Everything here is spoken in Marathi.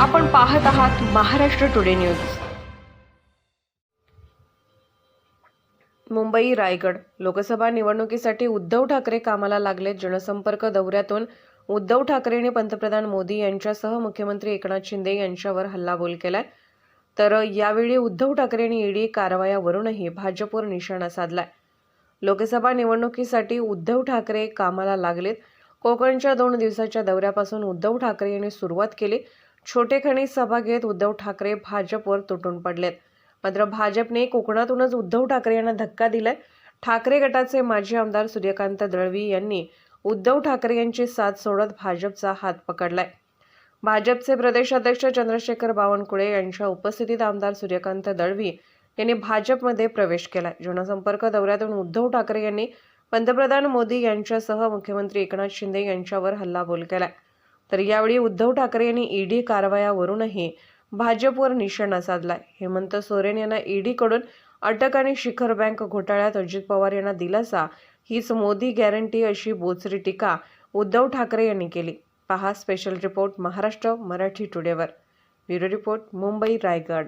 आपण पाहत आहात महाराष्ट्र टुडे न्यूज. मुंबई रायगड लोकसभा निवडणुकीसाठी उद्धव ठाकरे कामाला लागले जनसंपर्क दौऱ्यातून. उद्धव ठाकरेंनी पंतप्रधान मोदी यांच्यासह मुख्यमंत्री एकनाथ शिंदे यांच्यावर हल्लाबोल केलाय. तर यावेळी उद्धव ठाकरेंनी ईडी कारवायावरूनही भाजपवर निशाणा साधलाय. लोकसभा निवडणुकीसाठी उद्धव ठाकरे कामाला लागलेत. कोकणच्या दोन दिवसाच्या दौऱ्यापासून उद्धव ठाकरे यांनी सुरुवात केली. छोटेखानी सभा घेत उद्धव ठाकरे भाजपवर तुटून पडलेत. मात्र भाजपने कोकणातूनच उद्धव ठाकरे यांना धक्का दिलाय. ठाकरे गटाचे माजी आमदार सूर्यकांत दळवी यांनी उद्धव ठाकरे यांची साथ सोडत भाजपचा हात पकडलाय. भाजपचे प्रदेशाध्यक्ष चंद्रशेखर बावनकुळे यांच्या उपस्थितीत आमदार सूर्यकांत दळवी यांनी भाजपमध्ये प्रवेश केलाय. जनसंपर्क दौऱ्यातून उद्धव ठाकरे यांनी पंतप्रधान मोदी यांच्यासह मुख्यमंत्री एकनाथ शिंदे यांच्यावर हल्लाबोल केलाय. तर यावेळी उद्धव ठाकरे यांनी ईडी कारवायावरूनही भाजपवर निशाणा साधलाय. हेमंत सोरेन यांना ईडीकडून अटक आणि शिखर बँक घोटाळ्यात अजित पवार यांना दिलासा हीच मोदी गॅरंटी अशी बोचरी टीका उद्धव ठाकरे यांनी केली. पहा special report Maharashtra Marathi टुडेवर. Bureau report Mumbai Raigad.